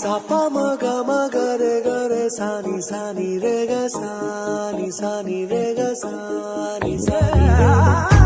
సప మగ మగ రే గరే సాని సాని రే గ సాని సాని రే గ సాని సాని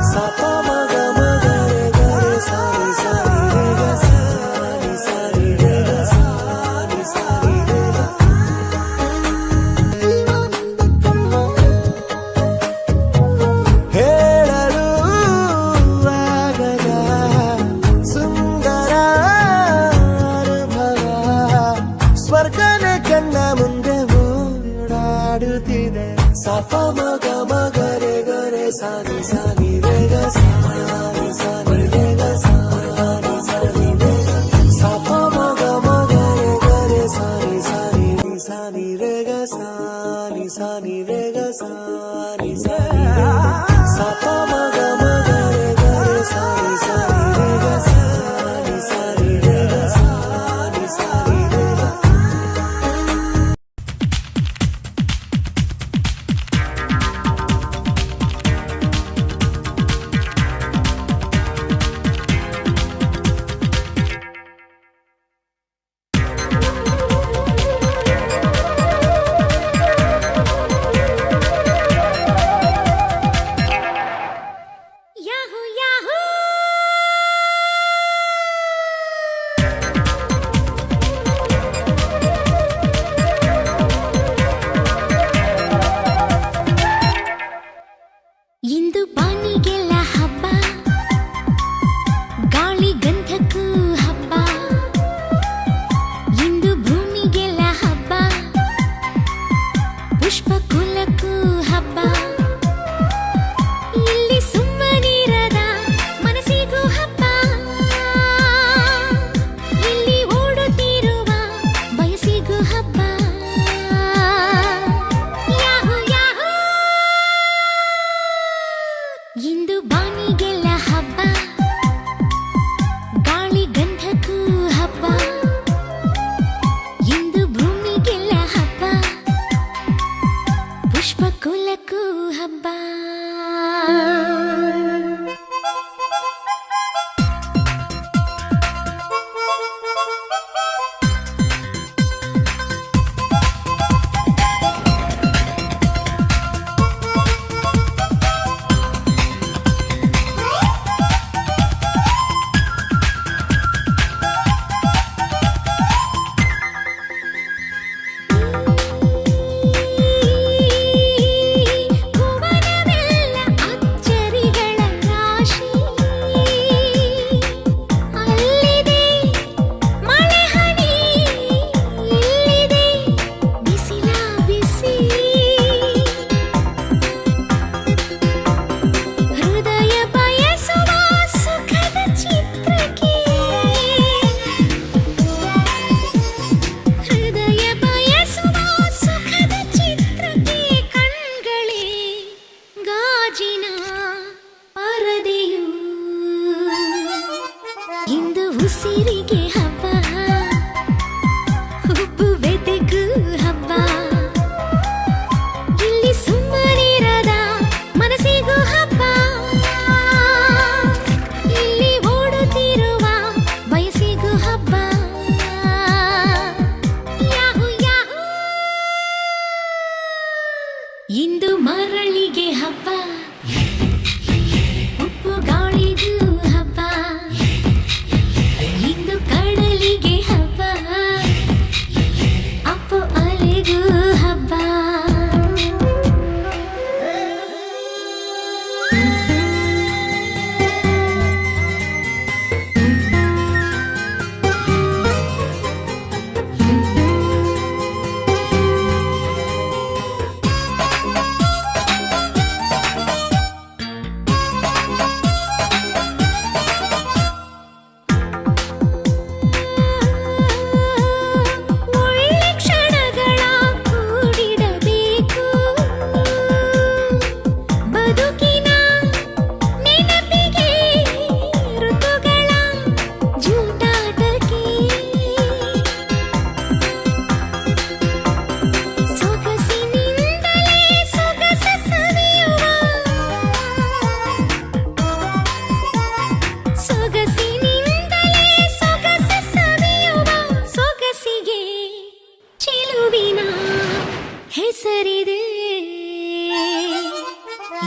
ಹೆಸರಿದೆ.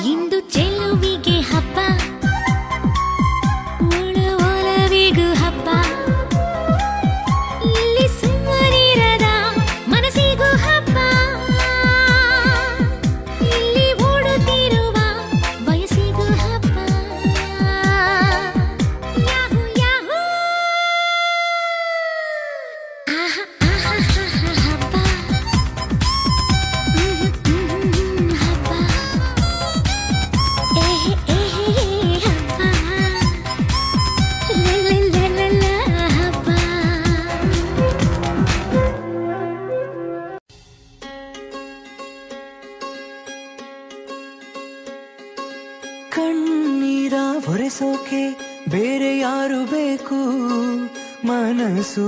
ಇಂದು ಚೆಲುವಿಗೆ ಹಬ್ಬ. ಮುಳು ಒಲವಿಗೂ ಹಬ್ಬ. ಇಲ್ಲಿ ಸುಮ್ಮನಿರದ ಮನಸ್ಸಿಗೂ ಹಬ್ಬ. ಇಲ್ಲಿ ಓಡುತ್ತಿರುವ ವಯಸ್ಸಿಗೂ ಹಬ್ಬ. ಯಾಹು ಯಾಹು. ಆಹಾ. ಯಾರು ಬೇಕು? ಮನಸ್ಸು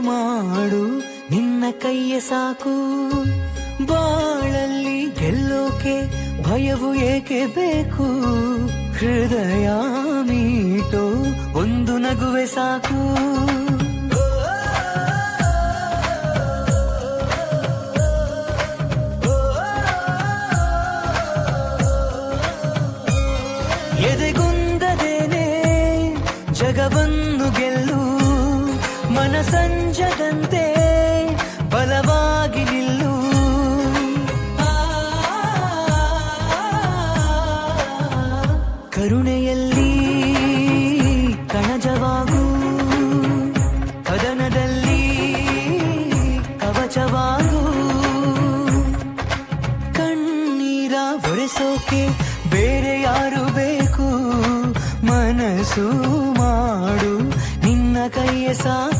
ಮಾಡು, ನಿನ್ನ ಕೈಯ ಸಾಕು. ಬಾಳಲ್ಲಿ ಗೆಲ್ಲೋಕೆ ಭಯವು ಏಕೆ ಬೇಕು? ಹೃದಯ ಮೀಟೋ ಒಂದು ನಗುವೆ ಸಾಕು. ಎದೆಗುಂದದೇನೆ ಒರೆಸೋಕೆ ಬೇರೆ ಯಾರು ಬೇಕು? ಮನಸ್ಸು ಮಾಡು. ನಿನ್ನ ಕೈಯ ಸಾಕು.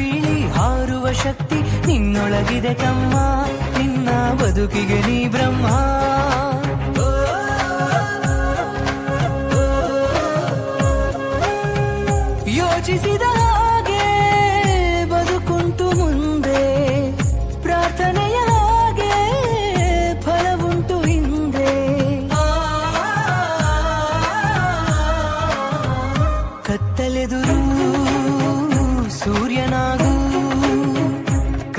ಗಗನವ ಹಾರುವ ಶಕ್ತಿ ನಿನ್ನೊಳಗಿದೆ ತಮ್ಮ. ನಿನ್ನ ಬದುಕಿಗೆ ನೀ ಬ್ರಹ್ಮ. ಯೋಚಿಸಿದ ಹಾಗೆ ಬದುಕುಂಟು ಮುಂದೆ. ಪ್ರಾರ್ಥನೆಯ ಹಾಗೆ ಫಲವುಂಟು ಹಿಂದೆ. ಕತ್ತಲೆದುರು ಸೂರ್ಯನಾಗು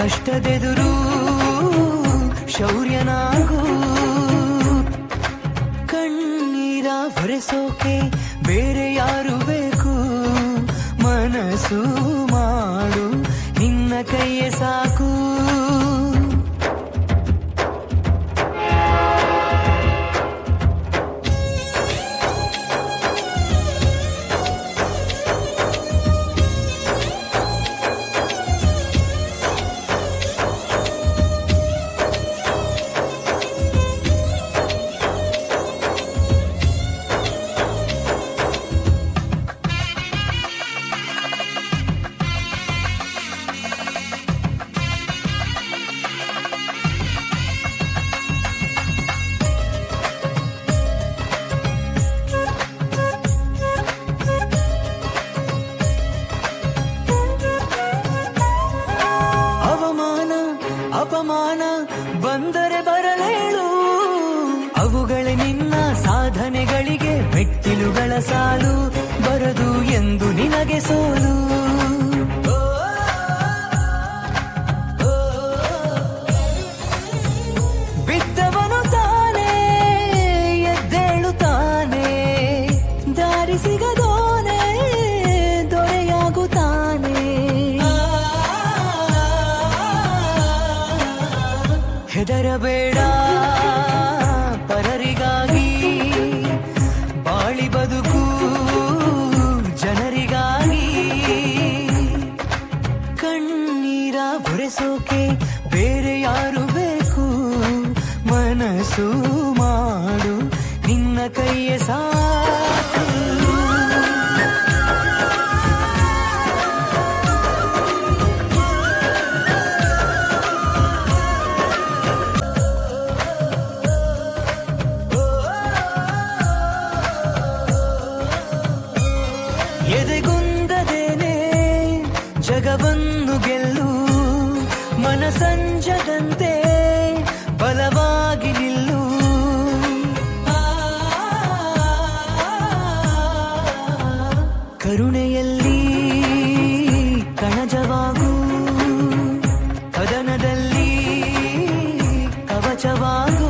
ಕಷ್ಟದೆದುರು ಶೌರ್ಯನಾಗು. ಕಣ್ಣೀರ ಹೊರೆಸೋಕೆ ಬೇರೆ ಯಾರು ಬೇಕು? ಮನಸ್ಸು ಮಾಡು. ನಿನ್ನ ಕೈಯೇ ಸಾಕು. so ಮನಸಂಜದಂತೆ ಬಲವಾಗಿ ನಿಲ್ಲು ಕರುಣೆಯಲ್ಲಿ ಕಣಜವಾಗು ಕದನದಲ್ಲಿ ಕವಚವಾಗು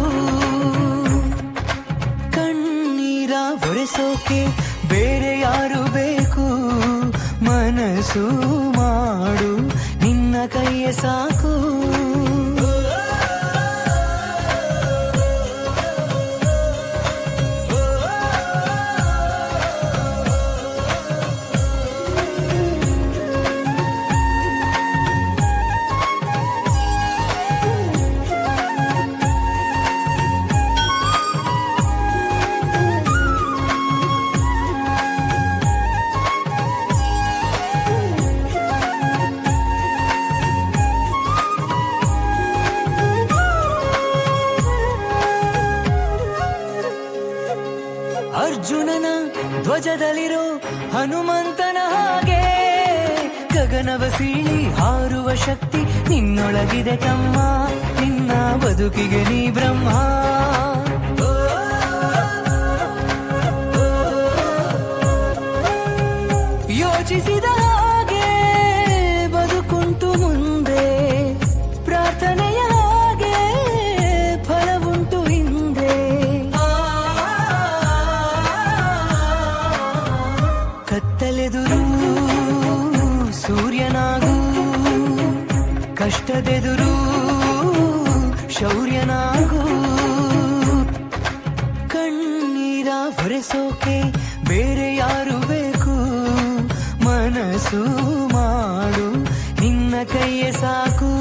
ಕಣ್ಣೀರ ಒರೆಸೋಕೆ ಬೇರೆ ಯಾರು ಬೇಕು ಮನಸ್ಸು ಮಾ ಕೈಯೇ ಸಾಕು ಅರ್ಜುನನ ಹನುಮಂತನ ಹಾಗೆ ಗಗನವ ಸೀಳಿ ಹಾರುವ ಶಕ್ತಿ ನಿನ್ನೊಳಗಿದೆ ತಮ್ಮ. ನಿನ್ನ ಬದುಕಿಗೆ ನೀ ಬ್ರಹ್ಮ. ಯೋಚಿಸಿದ ಕತ್ತಲೆದುರು ಸೂರ್ಯನಾಗು ಕಷ್ಟದೆದುರು ಶೌರ್ಯನಾಗು. ಕಣ್ಣೀರ ಹೊರೆಸೋಕೆ ಬೇರೆ ಯಾರು ಬೇಕು? ಮನಸ್ಸು ಮಾಡು ನಿನ್ನ ಕೈಯ ಸಾಕು.